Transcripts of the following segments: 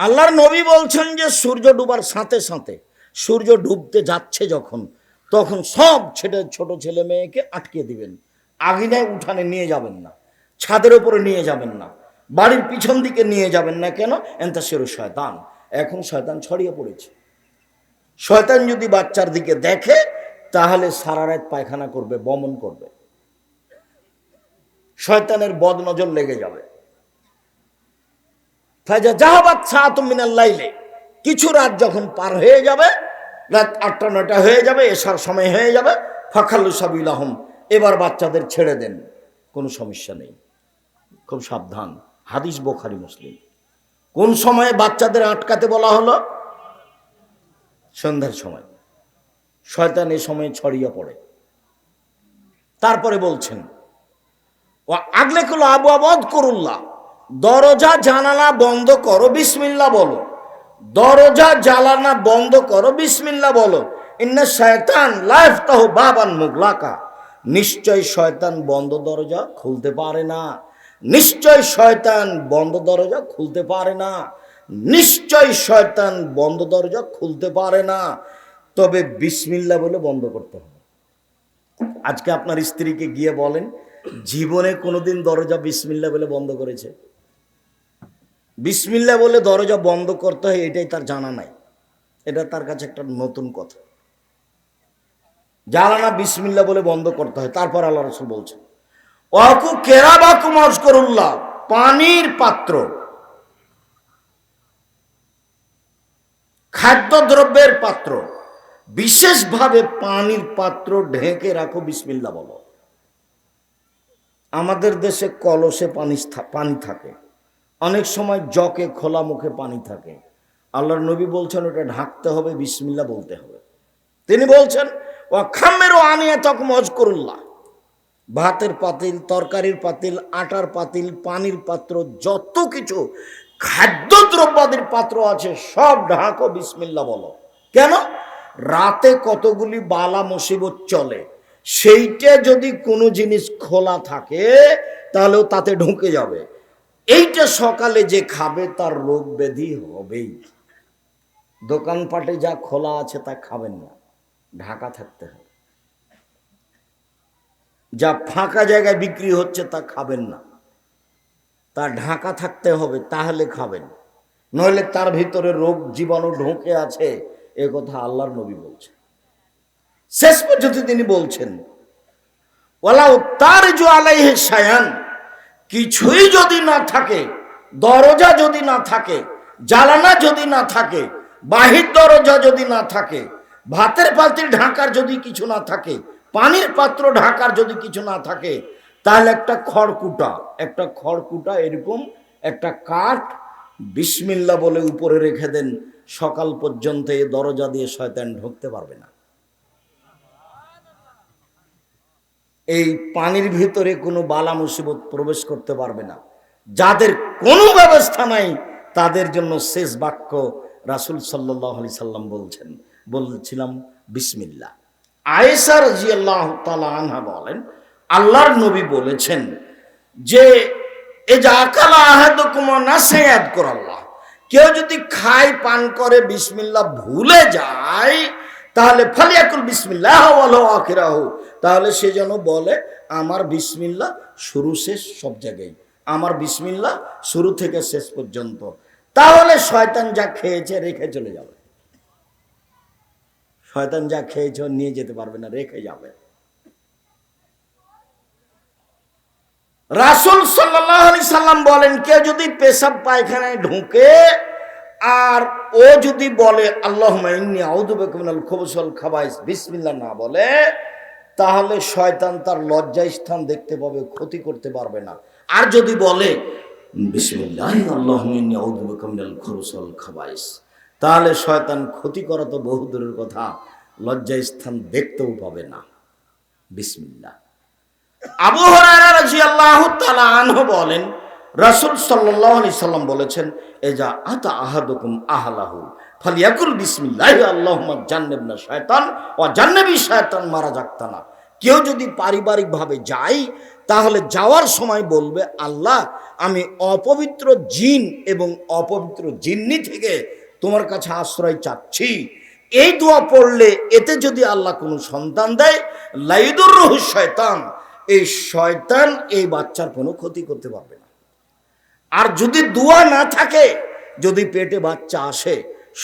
আল্লাহর নবী বলছেন যে সূর্য ডুবার সাথে সাথে সূর্য ডুবতে যাচ্ছে যখন, তখন সব ছেলে, ছোট ছেলে মেয়েকে আটকে দিবেন। আগিনায় উঠানে নিয়ে যাবেন না, ছাদের উপরে নিয়ে যাবেন না, বাড়ির পিছন দিকে নিয়ে যাবেন না কেন? এনতা সেরো শয়তান। এখন শয়তান ছড়িয়ে পড়েছে। শয়তান যদি বাচ্চার দিকে দেখে, তাহলে সারা রাত পায়খানা করবে, বমন করবে। শয়তানের বদনজর লেগে যাবে। লাইলে, কিছু রাত যখন পার হয়ে যাবে, রাত আটটা, নয়টা হয়ে যাবে এসার সময় হয়ে যাবে, ফাখাল্লু সাবিল আহম এবার বাচ্চাদের ছেড়ে দেন, কোনো সমস্যা নেই। খুব সাবধান, হাদিস বোখারি মুসলিম। কোন সময়ে বাচ্চাদের আটকাতে বলা হলো? সন্ধ্যার সময়। শয়তান এ সময় ছড়িয়ে পড়ে। তারপরে বলছেন ও আগলে কুলো আবু আবাদ করুল্লাহ দরজা, জানালা বন্ধ করো বিসমিল্লা বলো। দরজা জ্বালানা বন্ধ করো বিসমিল্লা বলো। ইন্না শয়তান লাইফ তাহ বাবান মুগলাকা। নিশ্চয় শয়তান বন্ধ দরজা খুলতে পারে না। নিশ্চয় শয়তান বন্ধ দরজা খুলতে পারে না। নিশ্চয় শয়তান বন্ধ দরজা খুলতে পারে না। তবে বিসমিল্লা বলে বন্ধ করতে হবে। আজকে আপনার স্ত্রীকে গিয়ে বলেন, জীবনে কোনোদিন দরজা বিসমিল্লা বলে বন্ধ করেছে। বিসমিল্লা বলে দরজা বন্ধ করতে হয়, এটাই তার জানা নাই। এটা তার কাছে একটা নতুন কথা। জানানা বিসমিল্লা বলে বন্ধ করতে হয়, তারপর আল্লাহ রসুল বলছেন অকু কেরাবাকু মজকরুল্লাহ, পানির পাত্র। খাদ্যদ্রব্যের পাত্র, বিশেষভাবে পানির পাত্র ঢেকে রাখো বিসমিল্লা বলো। আমাদের দেশে কলসে পানি পানি থাকে। অনেক সময় জকে খোলা মুখে পানি থাকে। আল্লাহর নবী বলছেন, ওটা ঢাকতে হবে বিসমিল্লা বলতে হবে। তিনি বলছেন ও খামেরও আনিয়ে তক মজ করুল্লাহ ভাতের পাতিল, তরকারির পাতিল, আটার পাতিল, পানির পাত্র, যত কিছু খাদ্যদ্রব্যাদির পাত্র আছে, সব ঢাকো বিসমিল্লা বলো। কেন? রাতে কতগুলি বালা মুসিবত চলে, সেইটা যদি কোনো জিনিস খোলা থাকে, তাহলেও তাতে ঢুকে যাবে। এইটা সকালে যে খাবে, তার রোগ ব্যাধি হবেই। দোকানপাটে যা খোলা আছে, তা খাবেন না। ঢাকা থাকতে হবে। যা ফাঁকা জায়গায় বিক্রি হচ্ছে, তা খাবেন না। তা ঢাকা থাকতে হবে, তাহলে খাবেন। নইলে তার ভিতরে রোগ জীবাণু ঢোকে আছে, এ কথা আল্লাহর নবী বলছেন। শেষ পর্যন্ত তিনি বলছেন ওলাও তার জো আলাইহে সায়ান কিছুই যদি না থাকে, দরজা যদি না থাকে জ্বালানা যদি না থাকে, বাহির দরজা যদি না থাকে, ভাতের পাত্রে ঢাকার যদি কিছু না থাকে, পানির পাত্র ঢাকার যদি কিছু না থাকে, তাহলে একটা খড়কুটা একটা খড়কুটা এরকম, একটা কাঠ, বিসমিল্লা বলে উপরে রেখে দেন, সকাল পর্যন্ত এই দরজা দিয়ে শয়তান ঢুকতে পারবে না। এই পানির ভিতরে কোনো বালা মুসিবত প্রবেশ করতে পারবে না। যাদের কোনো ব্যবস্থা নাই, তাদের জন্য শেষ বাক্য রাসুল সাল্লাহ আলি সাল্লাম বলছেন। বলছিলাম বিসমিল্লা আয়েসা রাজিয়াল্লাহ তালা আনহা বলেন, আল্লাহর নবী বলেছেন যে এ যা আহাদ কুমা না সেয়াদ আল্লাহ। কেউ যদি খায়, পান করে বিসমিল্লা ভুলে যায় তাহলে ফালিয়াকুল বিসমিল্লাহ আখিরাহ। তাহলে সে যেন বলে, আমার বিসমিল্লা শুরু শেষ সব জায়গায়। আমার বিসমিল্লা শুরু থেকে শেষ পর্যন্ত। তাহলে শয়তান যা খেয়েছে রেখে চলে যাবে। শয়তান যা খেয়েছে নিয়ে যেতে পারবে না, রেখে যাবে। রাসুল সাল্লাম বলেন, কেউ যদি পেশাব পায়খানায় ঢুকে আর ও যদি বলে আল্লাহ খবসল খাবাইস বিসমিল্লা না বলে, তাহলে শয়তান তার লজ্জা স্থান দেখতে পাবে, ক্ষতি করতে পারবে না। আর যদি বলে তাহলে শয়তান ক্ষতি করা তো বহু দূরের কথা, লজ্জা স্থান দেখতেও পাবে না। বিসমিল্লা আবু হরাইরা রাদিয়াল্লাহু তাআলা আনহু বলেন রাসূল আলাইহি সাল্লাম বলেছেন, এজা আতা আহাদুকুম আহলাহু, ফালিয়াকুল বিসমিল্লাহি, আল্লাহুম্মা জান্নাবনা শায়তান ও জান্নাবি শায়তান মারা যাক্তানা কেউ যদি পারিবারিকভাবে যায়, তাহলে যাওয়ার সময় বলবে, আল্লাহ, আমি অপবিত্র জিন এবং অপবিত্র জিন্নি থেকে তোমার কাছে আশ্রয় চাচ্ছি। এই দোয়া পড়লে এতে যদি আল্লাহ কোনো সন্তান দেয়, লাইদুর রহু শয়তান, এই শয়তান এই বাচ্চার কোনো ক্ষতি করতে পারবে না। আর যদি দোয়া না থাকে, যদি পেটে বাচ্চা আসে,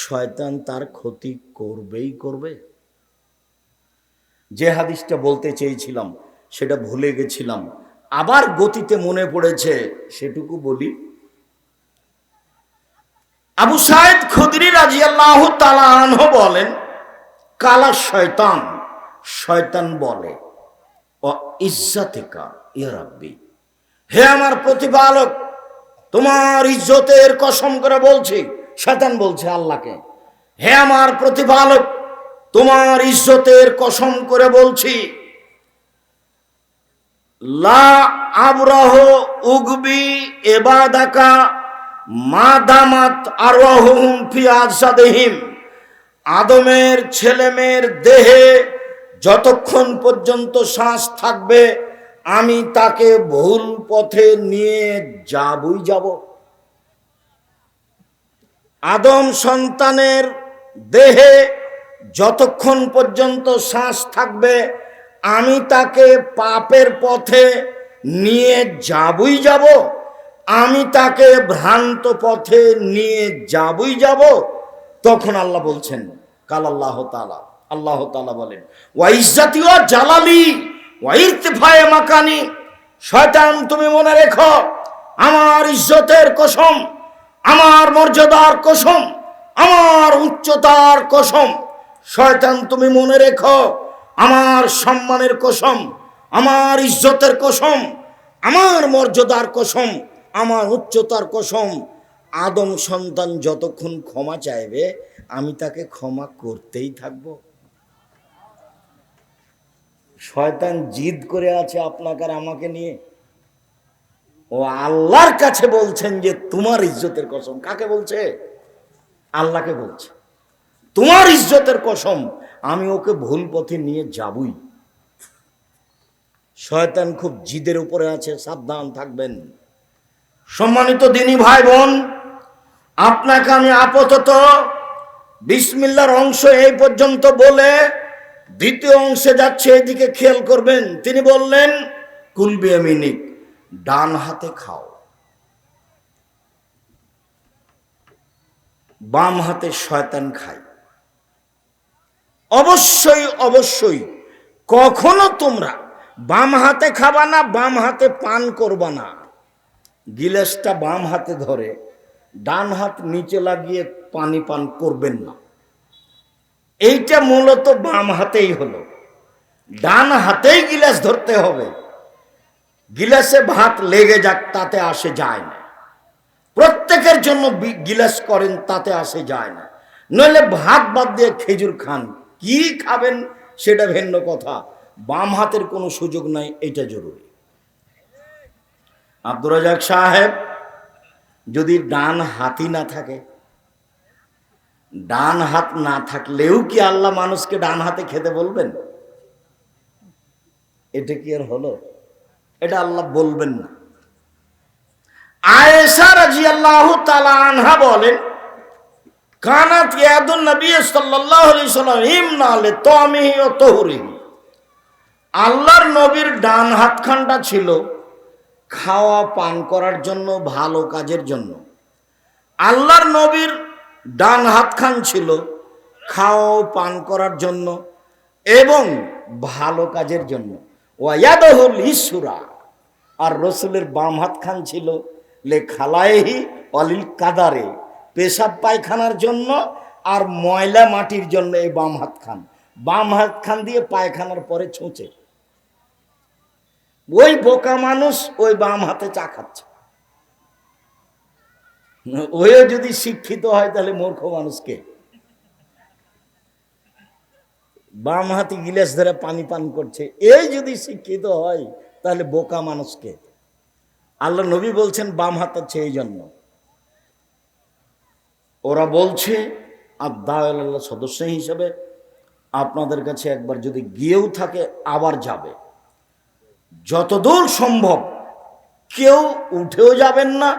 শয়তান তার ক্ষতি করবেই করবে। যে হাদিসটা বলতে চেয়েছিলাম, সেটা ভুলে গেছিলাম। আবার গতিতে মনে পড়েছে, সেটুকু বলি। আবু সাহেদ খুদরি রাজিয়াল্লাহ তালাহ বলেন, কালা শয়তান শয়তান বলে ও ইজ্জাতিকা ইয়া রাব্বি, হে আমার প্রতিপালক তোমার ইজ্জতের কসম করে বলছি, শয়তান বলছে আল্লাহকে, হে আমার প্রতিপালক, তোমার ইজ্জতের কসম করে বলছি, লা আবরাহ উগবি এবাদাকা মাদামাত আজসাদিহিম। আদমের ছেলেমেয়ের দেহে যতক্ষণ পর্যন্ত শ্বাস থাকবে আমি তাকে ভুল পথে নিয়ে যাবই যাব। আদম সন্তানের দেহে যতক্ষণ পর্যন্ত শ্বাস থাকবে, আমি তাকে পাপের পথে নিয়ে যাবই যাব। আমি তাকে ভ্রান্ত পথে নিয়ে যাবই যাব। তখন আল্লাহ বলছেন, কাল আল্লাহ তালা আল্লাহ তালা বলেন ওয়াইজাতি ও জালালি। ওয়াইরতেফায়ে মাকানি, শয়তান তুমি মনে রেখো, আমার ইজ্জতের কসম, আমার মর্যাদার কসম, আমার উচ্চতার কসম, শয়তান তুমি মনে রেখো, আমার সম্মানের কসম, আমার ইজ্জতের কসম, আমার মর্যাদার কসম, আমার উচ্চতার কসম। আদম সন্তান যতক্ষণ ক্ষমা চাইবে, আমি তাকে ক্ষমা করতেই থাকব। শয়তান জিদ করে আছে আপনাকে আর আমাকে নিয়ে। ও আল্লাহর কাছে বলছেন যে তোমার ইজ্জতের কসম। কাকে বলছে? আল্লাহকে বলছে। তোমার ইজ্জতের কসম, আমি ওকে ভুল পথে নিয়ে যাবই। শয়তান খুব জিদের উপরে আছে, সাবধান থাকবেন। সম্মানিত দিনী ভাই বোন আপনাকে আমি আপাতত বিসমিল্লার অংশ এই পর্যন্ত বলে দ্বিতীয় অংশে যাচ্ছে, এদিকে খেয়াল করবেন, তিনি বললেন কুলবি মিনিক ডান হাতে খাও। বাম হাতে শয়তান খায়। অবশ্যই অবশ্যই, কখনো তোমরা বাম হাতে খাবা না, বাম হাতে পান করবা না। গিলাসটা বাম হাতে ধরে, ডান হাত নিচে লাগিয়ে পানি পান করবেন না। এইটা মূলত বাম হাতেই হলো। ডান হাতেই গিলাস ধরতে হবে। গিলাসে ভাত লেগে যাক, তাতে আসে যায় না। প্রত্যেকের জন্য গিলাস করেন, তাতে আসে যায় না। নইলে ভাত বাদ দিয়ে খেজুর খান। কি খাবেন সেটা ভিন্ন কথা। বাম হাতের কোনো সুযোগ নাই, এটা জরুরি। আব্দুর রাজাক সাহেব, যদি ডান হাতই না থাকে ডান হাত না থাকলেও কি আল্লাহ মানুষকে ডান হাতে খেতে বলবেন? এটা কি আর হলো? এটা আল্লাহ বলবেন না। আয়েশা রাজিয়াল্লাহু তাআলা আনহা বলেন, কানাত ইয়াদুন নবী সাল্লাল্লাহু আলাইহি সাল্লাম ইমনা লে তামিহি ও তহরিহি। আল্লাহর নবীর ডান হাতখানটা ছিল খাওয়া পান করার জন্য, ভালো কাজের জন্য। আল্লাহর নবীর ডান হাতখান ছিল, খাও, পান করার জন্য এবং ভালো কাজের জন্য। ওয়াদহুল ইসুরা আর রসুলের বাম হাত খান ছিল, লে খালায়েহি অলিল কাদারে, পেশাব পায়খানার জন্য আর ময়লা মাটির জন্য এই বাম হাত খান বাম হাত খান দিয়ে পায়খানার পরে ছুঁচে। ওই বোকা মানুষ ওই বাম হাতে চা খাচ্ছে। ওয়ে যদি শিক্ষিত হয় তাহলে মূর্খ মানুষকে বাম হাতে গিলাস ধরে পানি পান করছে। এই যদি শিক্ষিত হয়, তাহলে বোকা মানুষকে আল্লাহ নবী বলছেন, বাম হাত হচ্ছে এই জন্য। ওরা বলছে, আর আল্লাহ সদস্য হিসেবে আপনাদের কাছে একবার যদি গিয়েও থাকে, আবার যাবে। যতদূর সম্ভব, কেউ উঠেও যাবেন না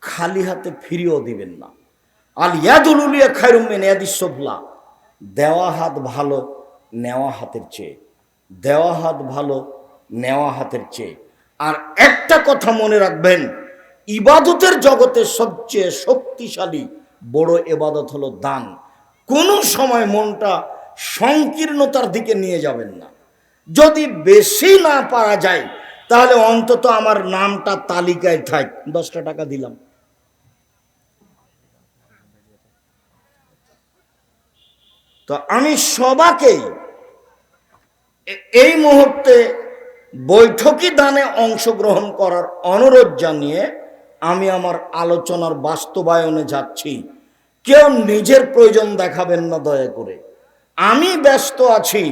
খালি হাতে ফিরিয়েও দিবেন না। আল ইয়াদুলুলিয়া খায়রুমিন ইয়াদিসফলা দেওয়া হাত ভালো, নেওয়া হাতের চেয়ে। দেওয়া হাত ভালো, নেওয়া হাতের চেয়ে। আর একটা কথা মনে রাখবেন, ইবাদতের জগতে সবচেয়ে শক্তিশালী, বড় এবাদত হলো দান। কোনো সময় মনটা সংকীর্ণতার দিকে নিয়ে যাবেন না। যদি বেশি না পারা যায়, তাহলে অন্তত আমার নামটা তালিকায় থাক। দশটা টাকা দিলাম। তো আমি সবাকেই এই মুহূর্তে বৈঠকি দানে অংশগ্রহণ করার অনুরোধ জানিয়ে আমি আমার আলোচনার বাস্তবায়নে যাচ্ছি। কেউ নিজের প্রয়োজন দেখাবেন না দয়া করে। আমি ব্যস্ত আছি,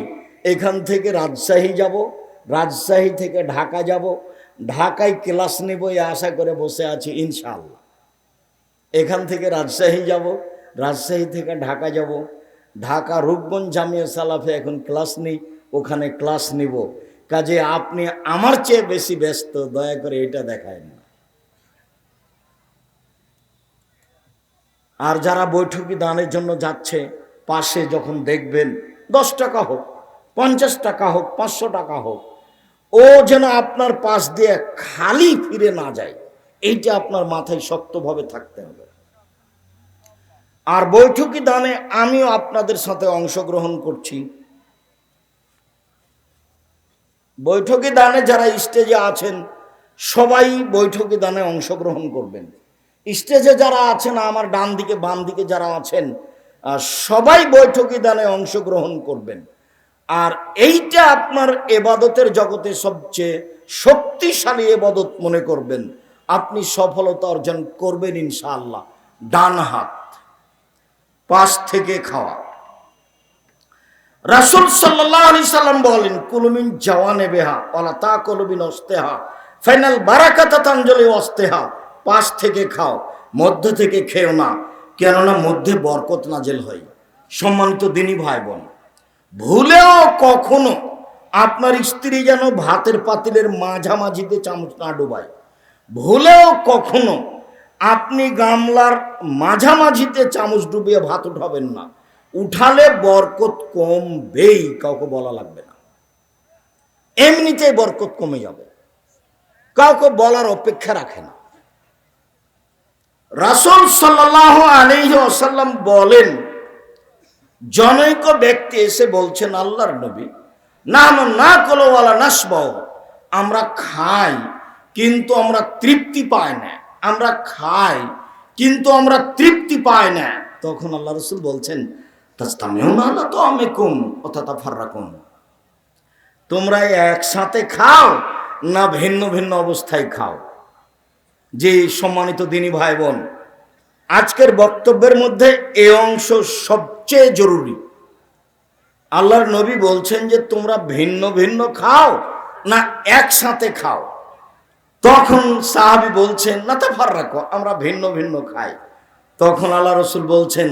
এখান থেকে রাজশাহী যাব, রাজশাহী থেকে ঢাকা যাব, ঢাকায় ক্লাস নেব এই আশা করে বসে আছি, ইনশাআল্লাহ। এখান থেকে রাজশাহী যাব, রাজশাহী থেকে ঢাকা যাব ঢাকা রূপগঞ্জ জামিয়া সালাফে এখন ক্লাস নেই, ওখানে ক্লাস নিব। কাজে আপনি আমার চেয়ে বেশি ব্যস্ত, দয়া করে এটা দেখায় না। আর যারা বৈঠকি দানের জন্য যাচ্ছে, পাশে যখন দেখবেন, দশ টাকা হোক, পঞ্চাশ টাকা হোক, পাঁচশো টাকা হোক, ও যেন আপনার পাশ দিয়ে খালি ফিরে না যায়, এইটা আপনার মাথায় শক্তভাবে থাকতে হবে। আর বৈঠকি দানে আমিও আপনাদের সাথে অংশগ্রহণ করছি। বৈঠকি দানে যারা স্টেজে আছেন, সবাই বৈঠকি দানে অংশগ্রহণ করবেন। স্টেজে যারা আছেন, আমার ডান দিকে, বাম দিকে যারা আছেন সবাই বৈঠকি দানে অংশগ্রহণ করবেন। আর এইটা আপনার এবাদতের জগতে সবচেয়ে শক্তিশালী এবাদত মনে করবেন। আপনি সফলতা অর্জন করবেন ইনশাআল্লাহ। ডান হাত। পাশ থেকে খাওয়া। রাসুল সাল্লাহ আলি সাল্লাম বলেন, কুলুমিন জওয়ানে বেহা অলা তা কলুবিন অস্তেহা ফাইনাল বারাকাতা তাঞ্জলি অস্তেহা পাশ থেকে খাও, মধ্য থেকে খেও না, কেননা মধ্যে বরকত নাজেল হয়। সম্মানিত দিনী ভাই বোন ভুলেও কখনো আপনার স্ত্রী যেন ভাতের পাতিলের মাঝামাঝিতে চামচ না ডুবায়। ভুলেও কখনো আপনি গামলার মাঝামাঝিতে চামচ ডুবিয়ে ভাত উঠাবেন না। উঠালে বরকত কমবেই, কাউকে বলা লাগবে না। এমনিতেই বরকত কমে যাবে। কাউকে বলার অপেক্ষা রাখে না। রাসুল সাল্লাহ আলহি আসাল্লাম বলেন, জনৈক ব্যক্তি এসে বলছেন, আল্লাহর নবী না না কলোওয়ালা নাসবাও আমরা খাই, কিন্তু আমরা তৃপ্তি পাই না। আমরা খাই, কিন্তু আমরা তৃপ্তি পাই না। তখন আল্লাহ রসুল বলছেন তোমরা একসাথে খাও না ভিন্ন ভিন্ন অবস্থায় খাও। যে সম্মানিত দিনী ভাই বোন আজকের বক্তব্যের মধ্যে এ অংশ সবচেয়ে জরুরি। আল্লাহর নবী বলছেন যে, তোমরা ভিন্ন ভিন্ন খাও না একসাথে খাও। তখন সাহাবি বলছেন না তা ফার রাখো আমরা ভিন্ন ভিন্ন খাই। তখন আল্লাহ রসুল বলছেন,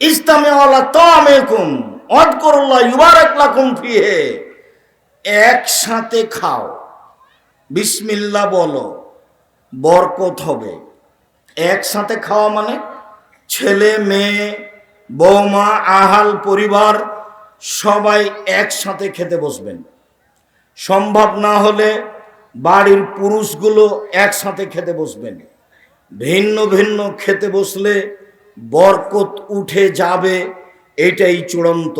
ইস্তামে আল্লাহ তো আমেকুম অদ করল্লাহ ইউবারক লাকুম ফিহে, একসাথে খাও। বিসমিল্লা বলো, বরকত হবে। একসাথে খাওয়া মানে ছেলে, মেয়ে, বৌমা, আহাল, পরিবার, সবাই একসাথে খেতে বসবেন। সম্ভব না হলে বাড়ির পুরুষগুলো একসাথে খেতে বসবেন। ভিন্ন ভিন্ন খেতে বসলে বরকত উঠে যাবে, এটাই চূড়ান্ত।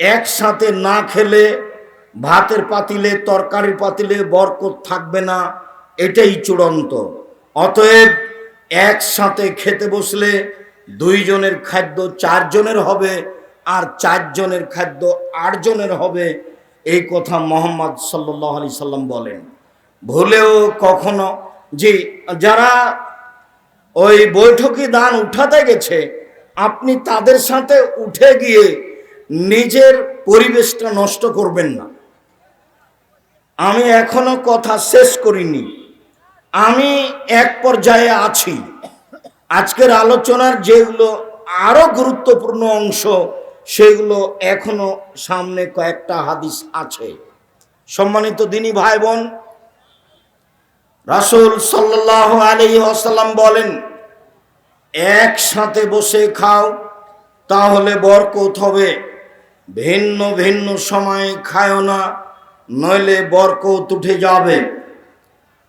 একসাথে না খেলে ভাতের পাতিলে, তরকারির পাতিলে বরকত থাকবে না, এটাই চূড়ান্ত। অতএব একসাথে খেতে বসলে দুইজনের খাদ্য চারজনের হবে, আর চারজনের খাদ্য আটজনের হবে এই কথা মোহাম্মদ সাল্লাহ সাল্লাম বলেন। ভুলেও কখনো যে যারা ওই বৈঠকি দান উঠাতে গেছে, আপনি তাদের সাথে উঠে গিয়ে নিজের পরিবেশটা নষ্ট করবেন না। আমি এখনও কথা শেষ করিনি। আমি এক পর্যায়ে আছি। আজকের আলোচনার যেগুলো আরও গুরুত্বপূর্ণ অংশ সেগুলো এখনও সামনে কয়েকটা হাদিস আছে। সম্মানিত দিনী ভাই বোন রাসূল সাল্লাহ আলী আসাল্লাম বলেন, একসাথে বসে খাও, তাহলে বরকত হবে। ভিন্ন ভিন্ন সময়ে খায়ও না, নইলে বরকত উঠে যাবে।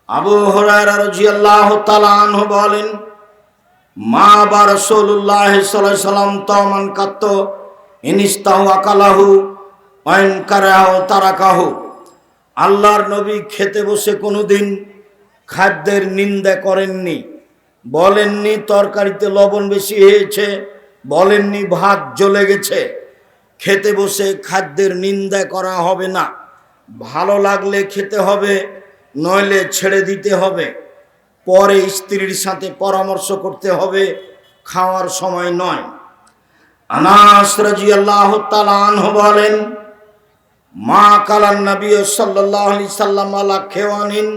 আবু হরায়রা রাদিয়াল্লাহু তাআলা বলেন, মা বা আলাইহি সাল্লাম তমান কাত্ত ইনিস্তাহু আকালাহু তারাকাহু। আল্লাহর নবী খেতে বসে কোনো দিন খাদ্যের নিন্দা করেননি। বলেননি তরকারিতে লবণ বেশি হয়েছে, বলেননি ভাত জ্বলে গেছে। খেতে বসে খাদ্যের নিন্দা করা হবে না। ভালো লাগলে খেতে হবে, নইলে ছেড়ে দিতে হবে। পরে স্ত্রীর সাথে পরামর্শ করতে হবে, খাওয়ার সময় নয়। আনাস রাজিয়াল্লাহ তাআলা বলেন, মা কালান নবী সাল্লাল্লাহু আলাইহি সাল্লাম আলা খেওয়ানিন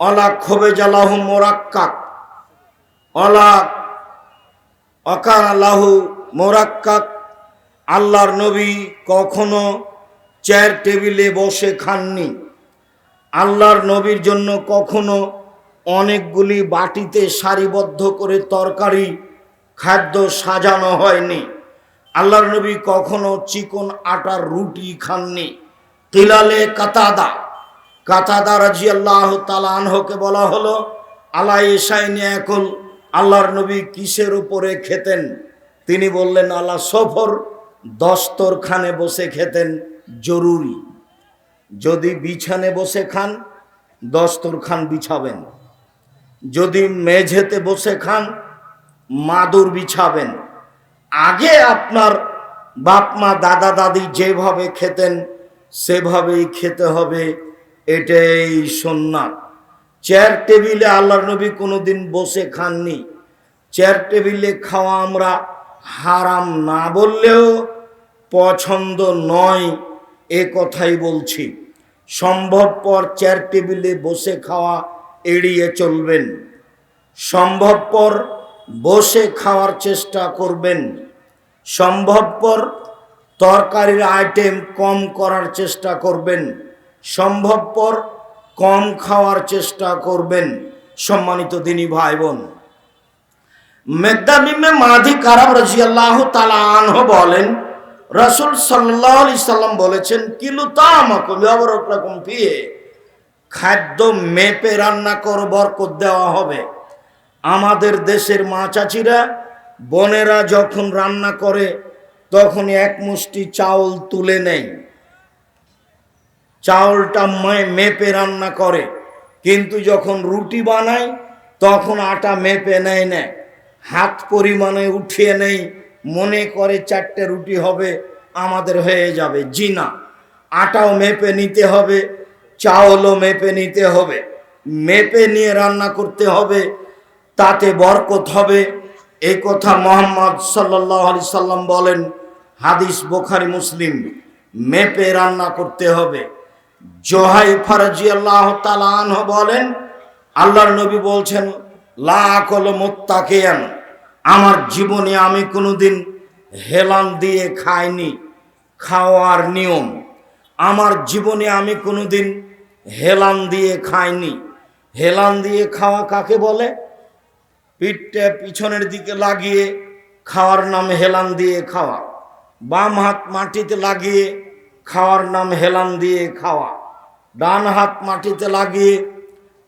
অলা খোবে জালাহু মোরাক্কাক অলা অকান আল্লাহু মোরাক্কাক। আল্লাহর নবী কখনো চেয়ার টেবিলে বসে খাননি। আল্লাহর নবীর জন্য কখনো অনেকগুলি বাটিতে সারিবদ্ধ করে তরকারি খাদ্য সাজানো হয়নি। আল্লাহর নবী কখনো চিকন আটার রুটি খাননি। তিলালে কাতাদা। কাতাদা রাজি আল্লাহ তালানহকে বলা হলো আল্লাহ এসাইনি একল আল্লাহর নবী কিসের উপরে খেতেন? তিনি বললেন আল্লাহ সফর, দস্তরখানে বসে খেতেন, জরুরি। যদি বিছানে বসে খান, দস্তরখান বিছাবেন। যদি মেঝেতে বসে খান মাদুর বিছাবেন। আগে আপনার বাপ, মা, দাদা, দাদি যেভাবে খেতেন, সেভাবেই খেতে হবে, এটাই সন্ন্যাত চেয়ার টেবিলে আল্লাহর নবী কোনোদিন বসে খাননি। চেয়ার টেবিলে খাওয়া আমরা হারাম না বললেও পছন্দ নয়, এ কথাই বলছি। সম্ভবপর চেয়ার টেবিলে বসে খাওয়া এড়িয়ে চলবেন। সম্ভবপর বসে খাওয়ার চেষ্টা করবেন। সম্ভবপর তরকারির আইটেম কম করার চেষ্টা করবেন। সম্ভবপর কম খাওয়ার চেষ্টা করবেন, সম্মানিত দিনী ভাই বোন মেঘদাবিমে মাধি কারাম রাজিয়াল্লাহ তালা আনহ বলেন, রসুল সাল্লাহ সাল্লাম বলেছেন, কিলু তামাকুম ফিয়ে খাদ্য মেপে রান্না কর বরকত দেওয়া হবে। আমাদের দেশের মা চাচিরা, বোনেরা যখন রান্না করে, তখন এক মুষ্টি চাউল তুলে নেয়। চাউলটা মেপে রান্না করে, কিন্তু যখন রুটি বানায়, তখন আটা মেপে নেয় না। হাত পরিমাণে উঠিয়ে নেই মনে করে চারটে রুটি হবে, আমাদের হয়ে যাবে। জি না, আটাও মেপে নিতে হবে, চাউলও মেপে নিতে হবে। মেপে নিয়ে রান্না করতে হবে তাতে বরকত হবে। এই কথা মোহাম্মদ সাল্লাহ আলি সাল্লাম বলেন, হাদিস বোখারি, মুসলিম, মেপে রান্না করতে হবে। জোহাই ফারাজি আল্লাহ তালান বলেন, আল্লাহর নবী বলছেন লাকল মোত্তাকেয়ান আমার জীবনে আমি কোনোদিন হেলান দিয়ে খাইনি, খাওয়ার নিয়ম। আমার জীবনে আমি কোনোদিন হেলান দিয়ে খাইনি। হেলান দিয়ে খাওয়া কাকে বলে? পিঠটা পিছনের দিকে লাগিয়ে খাওয়ার নাম হেলান দিয়ে খাওয়া। বাম হাত মাটিতে লাগিয়ে খাওয়ার নাম হেলান দিয়ে খাওয়া। ডান হাত মাটিতে লাগিয়ে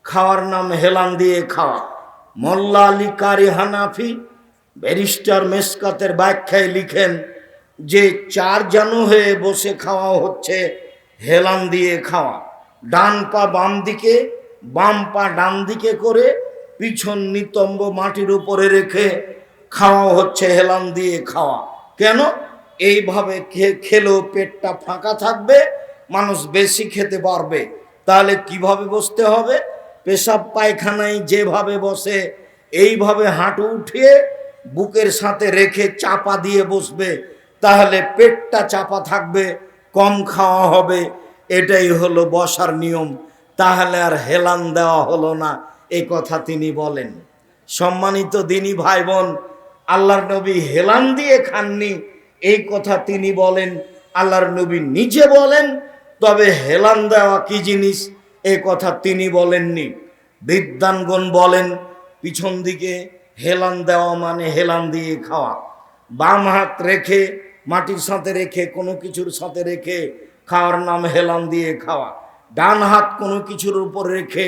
খাওয়ার নাম হেলান দিয়ে খাওয়া। মোল্লা আলী কারি হানাফি ব্যারিস্টার মেসকাতের ব্যাখ্যায় লিখেন, যে চার জানু হয়ে বসে খাওয়া হচ্ছে, হেলান দিয়ে খাওয়া। ডান পা বাম দিকে, বাম পা ডান দিকে করে পিছন নিতম্ব মাটির উপরে রেখে খাওয়া হচ্ছে, হেলান দিয়ে খাওয়া। কেন? এইভাবে খেলেও পেটটা ফাঁকা থাকবে, মানুষ বেশি খেতে পারবে। তাহলে কীভাবে বসতে হবে? পেশাব পায়খানায় যেভাবে বসে, এইভাবে হাঁটু উঠিয়ে বুকের সাথে রেখে চাপা দিয়ে বসবে, তাহলে পেটটা চাপা থাকবে, কম খাওয়া হবে। এটাই হলো বসার নিয়ম। তাহলে আর হেলান দেওয়া হলো না। এই কথা তিনি বলেন। সম্মানিত দিনী ভাই বোন আল্লাহর নবী হেলান দিয়ে খাননি, এই কথা তিনি বলেন। আল্লাহর নবী নিজে বলেন, তবে হেলান দেওয়া কি জিনিস? এ কথা তিনি বলেননি। বিদ্যানগণ বলেন, পিছন দিকে হেলান দেওয়া মানে হেলান দিয়ে খাওয়া। বাম হাত রেখে, মাটির সাথে রেখে, কোনো কিছুর সাথে রেখে, খাওয়ার নাম হেলান দিয়ে খাওয়া। ডান হাত কোনো কিছুর উপর রেখে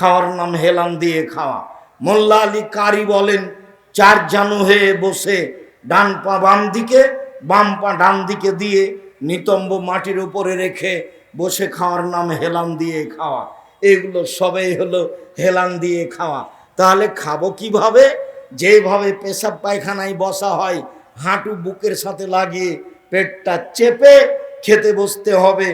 খাওয়ার নাম হেলান দিয়ে খাওয়া। মোল্লা আলী কারি বলেন, চার জানু হয়ে বসে ডান পা বাম দিকে, বাম পা ডান দিকে দিয়ে নিতম্ব মাটির উপরে রেখে বসে খাওয়ার নাম হেলান দিয়ে খাওয়া। এগুলো সবই হলো হেলান দিয়ে খাওয়া। তাহলে খাব কীভাবে? যেভাবে পেশাব পায়খানায় বসা হয়, হাঁটু বুকের সাথে লাগিয়ে পেটটা চেপে খেতে বসতে হবে,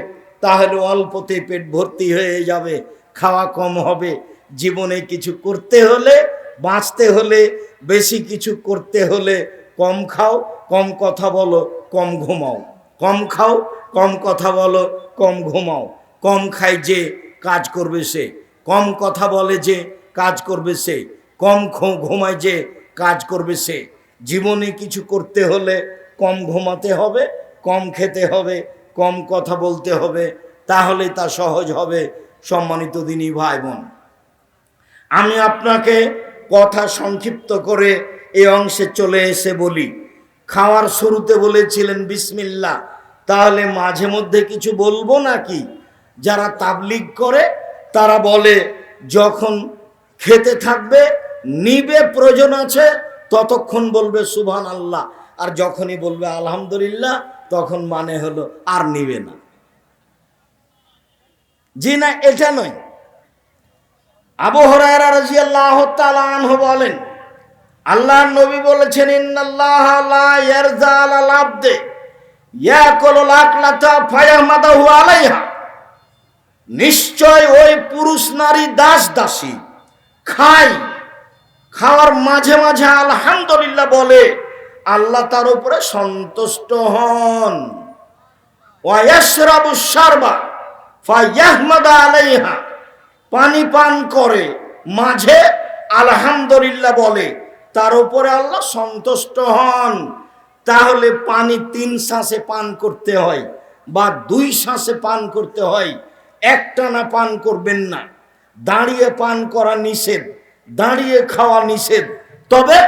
তাহলে অল্পতে পেট ভর্তি হয়ে যাবে। খাওয়া কম হবে। জীবনে কিছু করতে হলে, বাঁচতে হলে, বেশি কিছু করতে হলে কম খাও, কম কথা বলো, কম ঘুমাও। কম খাও, কম কথা বলো, কম ঘুমাও। কম খায় যে, কাজ করবে সে। কম কথা বলে যে, কাজ করবে সে। কম ঘুমায় যে, কাজ করবে সে। জীবনে কিছু করতে হলে কম ঘুমাতে হবে, কম খেতে হবে, কম কথা বলতে হবে, তাহলে তা সহজ হবে। সম্মানিত দিনী ভাই বোন, আমি আপনাকে কথা সংক্ষিপ্ত করে এই অংশে চলে এসে বলি। খাওয়ার শুরুতে বলেছিলেন বিসমিল্লা তাহলে মাঝে মধ্যে কিছু বলব নাকি? যারা তাবলিগ করে, তারা বলে, যখন খেতে থাকবে, নিবে, প্রয়োজন আছে, ততক্ষণ বলবে সুবহান আল্লাহ আর যখনই বলবে, আলহামদুলিল্লাহ, তখন মানে হলো, আর নিবে না। জি না এটা নয়। আবু হরায়রা বলেন, আল্লাহর নবী বলেছেন আলাইহা। নিশ্চয় ওই পুরুষ নারী দাস দাসী খায়। খাওয়ার মাঝে মাঝে আলহামদুলিল্লাহ বলে, আল্লাহ তার উপরে সন্তুষ্ট হন। ওয়াশরাবু শারবা আলাইহা। পানি পান করে, মাঝে আলহামদুলিল্লাহ বলে, তার উপরে আল্লাহ সন্তুষ্ট হন। তাহলে পানি তিন শ্বাসে পান করতে হয় বা দুই শ্বাসে পান করতে হয়। একটানা পান করবেন না। দাঁড়িয়ে পান করা নিষেধ, দাঁড়িয়ে খাওয়া নিষেধ। তবে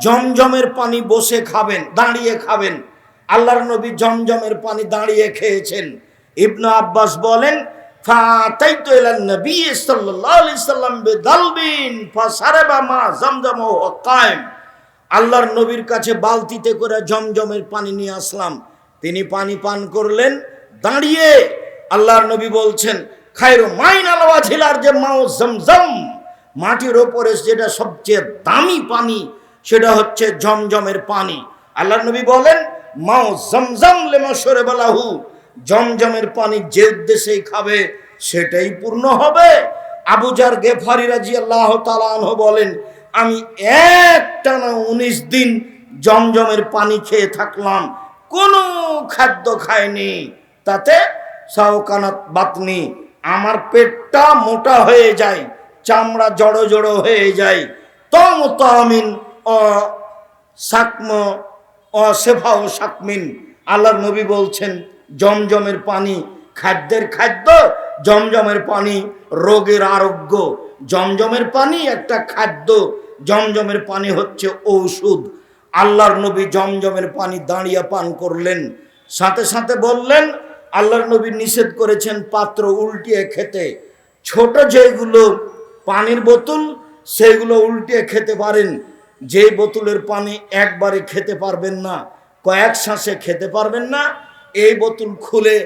জমজমের পানি বসে খাবেন, দাঁড়িয়ে খাবেন। আল্লাহর নবী জমজমের পানি দাঁড়িয়ে খেয়েছেন। ইবনু আব্বাস বলেন, ফাতাইতু ইলান নবী সাল্লাল্লাহু আলাইহি সাল্লাম বিদালবিন ফাসারাবা মা জমজম ওয়া কায়েম। আল্লাহর নবীর কাছে বালতিতে করে জমজমের পানি নিয়ে আসলাম। তিনি পানি পান করলেন, দাঁড়িয়ে আল্লাহর নবী বলছেন, খায়রু মাইন আলওয়াজিলার যে মাও জমজম, মাটির ওপরে যেটা সবচেয়ে দামি পানি, সেটা হচ্ছে জমজমের পানি। আল্লাহর নবী বলেন, মাও জমজম লেমা সরে বলাহু জমজমের পানি যে উদ্দেশ্যেই খাবে, সেটাই পূর্ণ হবে। আবুজার গেফারি রাজি আল্লাহ তালাহ বলেন, আমি একটানা উনিশ দিন জমজমের পানি খেয়ে থাকলাম, কোনো খাদ্য খায়নি তাতে সাউকানাত বাতনি, আমার পেটটা মোটা হয়ে যায়, চামড়া জড়ো জড়ো হয়ে যায় তম তামিন অ সাকম ও সেফা ও সাকমিন। আল্লাহর নবী বলছেন জমজমের পানি, খাদ্যের খাদ্য, জমজমের পানি, রোগের আরোগ্য। জমজমের পানি একটা খাদ্য, জমজমের পানি হচ্ছে ঔষধ। আল্লাহর নবী জমজমের পানি দাঁড়িয়ে পান করলেন। সাথে সাথে বললেন, আল্লাহর নবী নিষেধ করেছেন পাত্র উল্টিয়ে খেতে। ছোট যেগুলো পানির বোতল সেগুলো উল্টিয়ে খেতে পারেন। যে বোতলের পানি একবারে খেতে পারবেন না, কয়েক শ্বাসে খেতে পারবেন না এই বোতল খুলে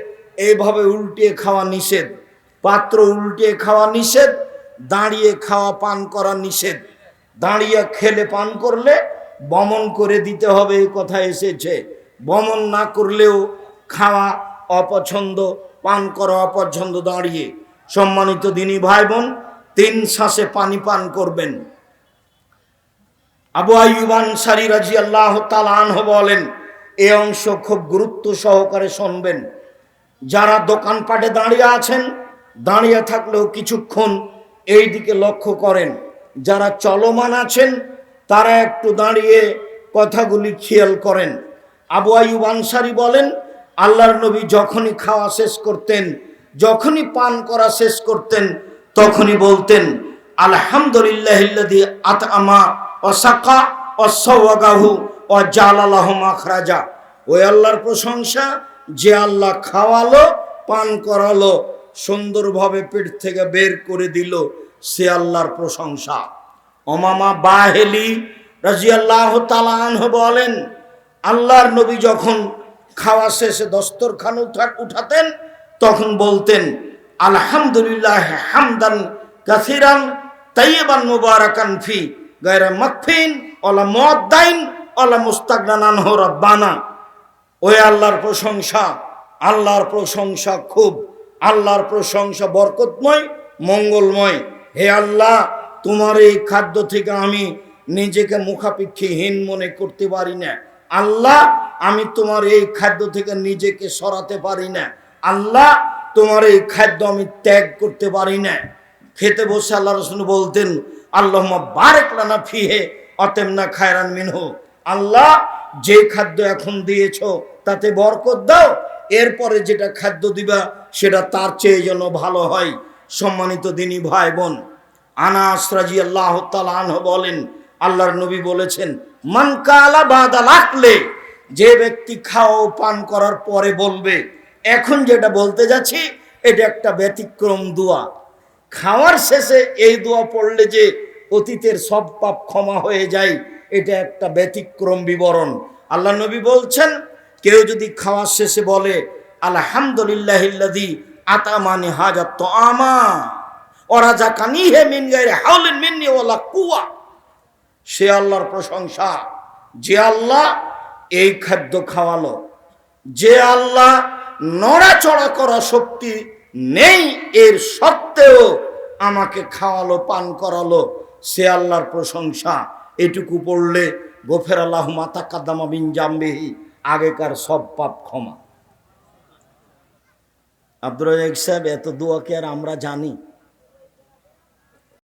এইভাবে উল্টিয়ে খাওয়া নিষেধ। পাত্র উল্টিয়ে খাওয়া নিষেধ, দাঁড়িয়ে খাওয়া পান করা নিষেধ। দাঁড়িয়ে খেলে পান করলে বমন করে দিতে হবে এই কথা এসেছে। বমন না করলেও খাওয়া অপছন্দ, পান করা অপছন্দ দাঁড়িয়ে। সম্মানিত দিনী ভাই বোন তিন শ্বাসে পানি পান করবেন। আবু আইয়ুবান সারি রাজি আল্লাহ তালানহ বলেন এই অংশ খুব গুরুত্ব সহকারে শুনবেন। যারা দোকানপাটে দাঁড়িয়ে আছেন, দাঁড়িয়ে থাকলেও কিছুক্ষণ এই দিকে লক্ষ্য করেন। যারা চলমান আছেন, তারা একটু দাঁড়িয়ে কথাগুলি খেয়াল করেন। আবু আয়ুব আনসারি বলেন, আল্লাহর নবী যখনই খাওয়া শেষ করতেন, যখনই পান করা শেষ করতেন, তখনই বলতেন আলহামদুলিল্লাহ আত আমা অসাকা অসওয়াগাহু ও জালালাহ মাখরাজা ওই আল্লাহর প্রশংসা, যে আল্লাহ খাওয়ালো, পান করালো, সুন্দরভাবে পেট থেকে বের করে দিল, সে আল্লাহর প্রশংসা। অমামা বাহেলি রাজিয়াল্লাহ তালাহ বলেন, আল্লাহর নবী যখন খাওয়া শেষে দস্তরখান উঠা- উঠাতেন, তখন বলতেন, আলহামদুলিল্লাহ, হামদান কাসিরান তাইয়েবান মুবারাকান ফি গায়রা মাকফিন ওলা মুআদ্দাইন ওলা মুস্তাগনান হো রব্বানা। ওই আল্লাহর প্রশংসা আল্লাহর প্রশংসা খুব, আল্লাহর প্রশংসা বরকতময়, মঙ্গলময়। হে আল্লাহ, তোমার এই খাদ্য থেকে আমি নিজেকে মুখাপেক্ষীহীন মনে করতে পারি না। আল্লাহ, আমি তোমার এই খাদ্য থেকে নিজেকে সরাতে পারি না। আল্লাহ, তোমার এই খাদ্য আমি ত্যাগ করতে পারি না। খেতে বসে আল্লাহ রসুল বলতেন আল্লাহ বারেক লানা ফিহে অতেম না খায়রান মিনহু। আল্লাহ যে খাদ্য এখন দিয়েছ, তাতে বরকত দাও, এরপরে যেটা খাদ্য দিবা, সেটা তার চেয়ে যেন ভালো হয়। সম্মানিত দিনী ভাই বোন আনাস রাজি আল্লাহ তালাহ বলেন, আল্লাহর নবী বলেছেন, মান কালা বাদা লাগলে যে ব্যক্তি খাও পান করার পরে বলবে, এখন যেটা বলতে যাচ্ছি, এটা একটা ব্যতিক্রম দোয়া। খাওয়ার শেষে এই দোয়া পড়লে যে অতীতের সব পাপ ক্ষমা হয়ে যায় এটা একটা ব্যতিক্রম বিবরণ। আল্লাহ নবী বলছেন, কেউ যদি খাওয়ার শেষে বলে আলহামদুলিল্লাহ আতামানি হাজার তো আমা ওরা যা হে মিন গায়ে হাউলিন মিন্নি কুয়া সে আল্লাহর প্রশংসা। যে আল্লাহ এই খাদ্য খাওয়ালো, যে আল্লাহ নড়াচড়া করা শক্তি নেই, এর সত্ত্বেও আমাকে খাওয়ালো, পান করালো, সে আল্লাহর প্রশংসা। এটুকু পড়লে গোফের আল্লাহ মাতা কাদামা বিন আগেকার সব পাপ ক্ষমা। আব্দুল সাহেব, এত দোয়াকে আর আমরা জানি?